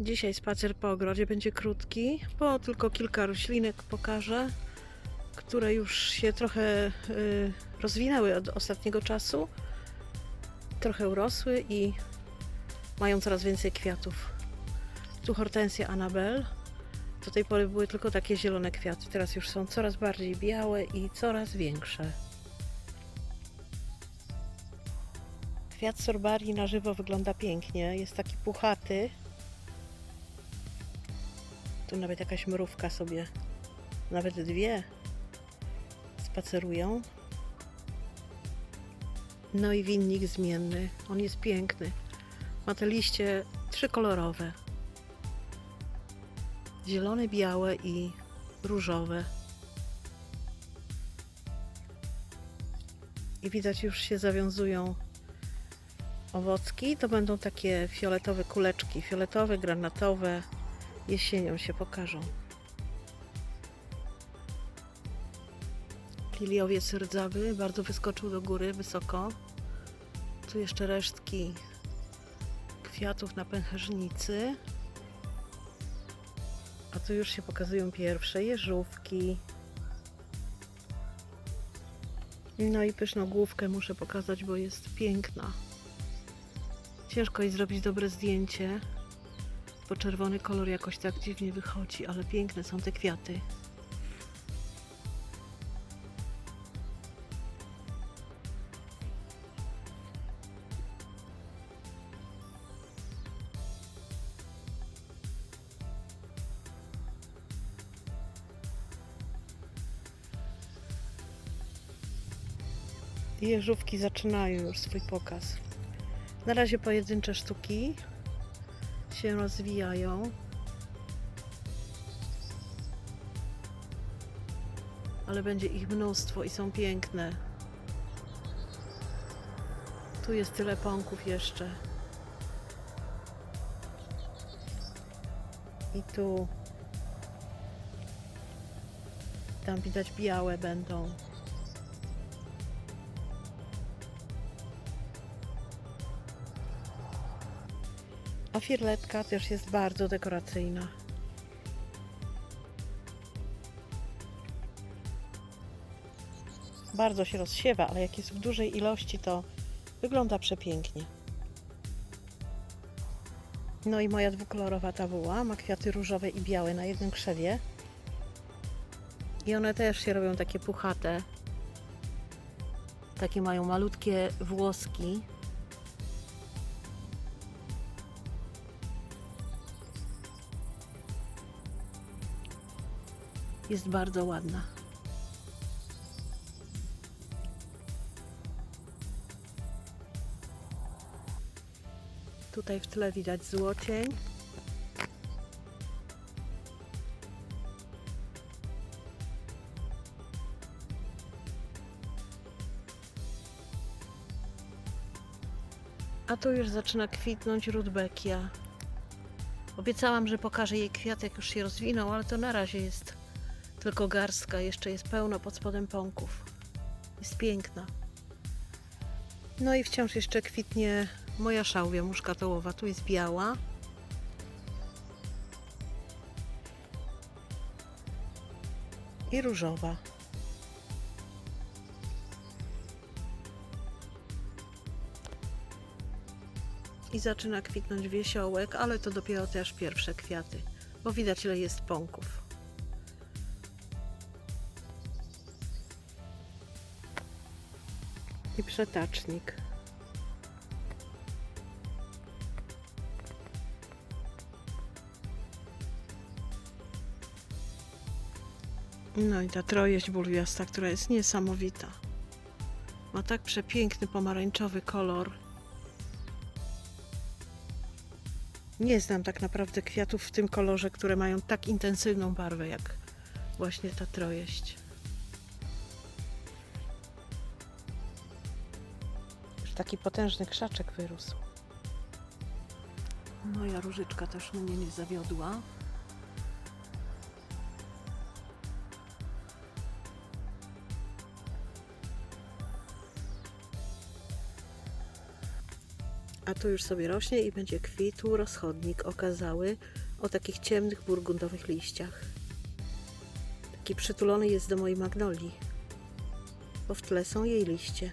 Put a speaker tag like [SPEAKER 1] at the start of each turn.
[SPEAKER 1] Dzisiaj spacer po ogrodzie będzie krótki, bo tylko kilka roślinek pokażę, które już się trochę y, rozwinęły od ostatniego czasu. Trochę urosły i mają coraz więcej kwiatów. Tu hortensja Anabel. Do tej pory były tylko takie zielone kwiaty, teraz już są coraz bardziej białe i coraz większe. Kwiat sorbarii na żywo wygląda pięknie, jest taki puchaty. Tu nawet jakaś mrówka sobie, nawet dwie, spacerują. No i winnik zmienny, on jest piękny. Ma te liście trzykolorowe. Zielone, białe i różowe. I widać już się zawiązują owocki. To będą takie fioletowe kuleczki, fioletowe, granatowe. Jesienią się pokażą. Liliowiec rdzawy bardzo wyskoczył do góry, wysoko. Tu jeszcze resztki kwiatów na pęcherzynicy. A tu już się pokazują pierwsze jeżówki. No i pyszną główkę muszę pokazać, bo jest piękna. Ciężko jest zrobić dobre zdjęcie, bo czerwony kolor jakoś tak dziwnie wychodzi, ale piękne są te kwiaty. Jeżówki zaczynają już swój pokaz. Na razie pojedyncze sztuki się rozwijają. Ale będzie ich mnóstwo i są piękne. Tu jest tyle pąków jeszcze. I tu. Tam widać białe będą. A firletka też jest bardzo dekoracyjna. Bardzo się rozsiewa, ale jak jest w dużej ilości, to wygląda przepięknie. No i moja dwukolorowa tawuła ma kwiaty różowe i białe na jednym krzewie. I one też się robią takie puchate. Takie mają malutkie włoski. Jest bardzo ładna. Tutaj w tle widać złocień. A tu już zaczyna kwitnąć rudbekia. Obiecałam, że pokażę jej kwiat, jak już się rozwinął, ale to na razie jest tylko garstka. Jeszcze jest pełno pod spodem pąków. Jest piękna. No i wciąż jeszcze kwitnie moja szałwia muszkatołowa. Tu jest biała. I różowa. I zaczyna kwitnąć wiesiołek, ale to dopiero też pierwsze kwiaty, bo widać ile jest pąków. I przetacznik. No i ta trojeść bulwiasta, która jest niesamowita. Ma tak przepiękny pomarańczowy kolor. Nie znam tak naprawdę kwiatów w tym kolorze, które mają tak intensywną barwę jak właśnie ta trojeść. Taki potężny krzaczek wyrósł. Moja różyczka też mnie nie zawiodła. A tu już sobie rośnie i będzie kwitł rozchodnik okazały o takich ciemnych burgundowych liściach. Taki przytulony jest do mojej magnolii, bo w tle są jej liście.